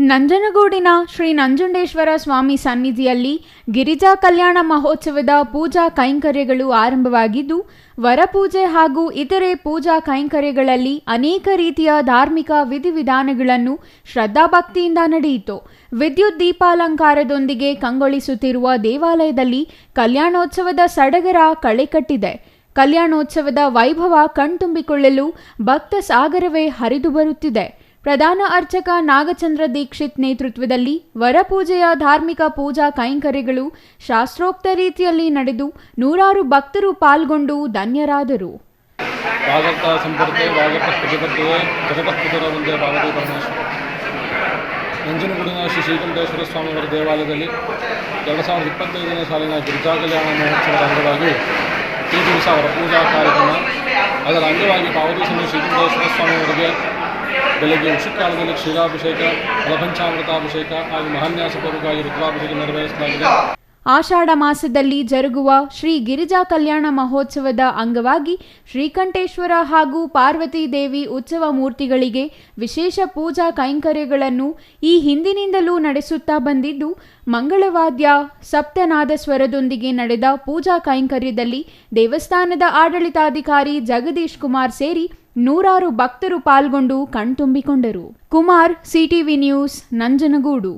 ನಂಜನಗೂಡಿನ ಶ್ರೀ ನಂಜುಂಡೇಶ್ವರ ಸ್ವಾಮಿ ಸನ್ನಿಧಿಯಲ್ಲಿ ಗಿರಿಜಾ ಕಲ್ಯಾಣ ಮಹೋತ್ಸವದ ಪೂಜಾ ಕೈಂಕರ್ಯಗಳು ಆರಂಭವಾಗಿದ್ದು ವರಪೂಜೆ ಹಾಗೂ ಇತರೆ ಪೂಜಾ ಕೈಂಕರ್ಯಗಳಲ್ಲಿ ಅನೇಕ ರೀತಿಯ ಧಾರ್ಮಿಕ ವಿಧಿವಿಧಾನಗಳನ್ನು ಶ್ರದ್ಧಾಭಕ್ತಿಯಿಂದ ನಡೆಯಿತು. ವಿದ್ಯುತ್ ದೀಪಾಲಂಕಾರದೊಂದಿಗೆ ಕಂಗೊಳಿಸುತ್ತಿರುವ ದೇವಾಲಯದಲ್ಲಿ ಕಲ್ಯಾಣೋತ್ಸವದ ಸಡಗರ ಕಳೆಕಟ್ಟಿದೆ ಕಲ್ಯಾಣೋತ್ಸವದ ವೈಭವ ಕಣ್ತುಂಬಿಕೊಳ್ಳಲು ಭಕ್ತ ಸಾಗರವೇ ಹರಿದು ಬರುತ್ತಿದೆ. ಪ್ರಧಾನ ಅರ್ಚಕ ನಾಗಚಂದ್ರ ದೀಕ್ಷಿತ್ ನೇತೃತ್ವದಲ್ಲಿ ವರಪೂಜೆಯ ಧಾರ್ಮಿಕ ಪೂಜಾ ಕೈಂಕರ್ಯಗಳು ಶಾಸ್ತ್ರೋಕ್ತ ರೀತಿಯಲ್ಲಿ ನಡೆದು ನೂರಾರು ಭಕ್ತರು ಪಾಲ್ಗೊಂಡು ಧನ್ಯರಾದರು. ನಂಜನಗೂಡಿನ ಶ್ರೀ ಶ್ರೀಕಂಠೇಶ್ವರ ಸ್ವಾಮಿಯವರ ದೇವಾಲಯದಲ್ಲಿ ಎರಡು ಸಾವಿರದ ಇಪ್ಪತ್ತೈದನೇ ಸಾಲಿನ ಗಿರಿಜಾ ಕಲ್ಯಾಣ ಮಹೋತ್ಸವದ ಅಂಗವಾಗಿ ಅವರ ಪೂಜಾ ಕಾರ್ಯಕ್ರಮ. ಅದರ ಅಂಗವಾಗಿ ಪಾವತಿ ಸಮಯ ಶ್ರೀಕಂಠೇಶ್ವರ ಸ್ವಾಮಿಯವರಿಗೆ ಬೆಳಗ್ಗೆ ಉಷಕಾಲದಲ್ಲಿ ಕ್ಷೀರಾಭಿಷೇಕ ಫಲಪಂಚಾಮೃತಾಭಿಷೇಕ ಹಾಗೂ ಮಹಾನ್ಯಾಸಪೂರ್ವಕವಾಗಿ ರುದ್ರಾಭಿಷೇಕ ನೆರವೇರಿಸಲಾಗಿದೆ. ಆಷಾಢ ಮಾಸದಲ್ಲಿ ಜರುಗುವ ಶ್ರೀ ಗಿರಿಜಾ ಕಲ್ಯಾಣ ಮಹೋತ್ಸವದ ಅಂಗವಾಗಿ ಶ್ರೀಕಂಠೇಶ್ವರ ಹಾಗೂ ಪಾರ್ವತಿ ದೇವಿ ಉತ್ಸವ ಮೂರ್ತಿಗಳಿಗೆ ವಿಶೇಷ ಪೂಜಾ ಕೈಂಕರ್ಯಗಳನ್ನು ಈ ಹಿಂದಿನಿಂದಲೂ ನಡೆಸುತ್ತಾ ಬಂದಿದ್ದು, ಮಂಗಳವಾದ್ಯ ಸಪ್ತನಾದ ಸ್ವರದೊಂದಿಗೆ ನಡೆದ ಪೂಜಾ ಕೈಂಕರ್ಯದಲ್ಲಿ ದೇವಸ್ಥಾನದ ಆಡಳಿತಾಧಿಕಾರಿ ಜಗದೀಶ್ ಕುಮಾರ್ ಸೇರಿ ನೂರಾರು ಭಕ್ತರು ಪಾಲ್ಗೊಂಡು ಕಣ್ತುಂಬಿಕೊಂಡರು. Kumar, CTV news, Nanjangud.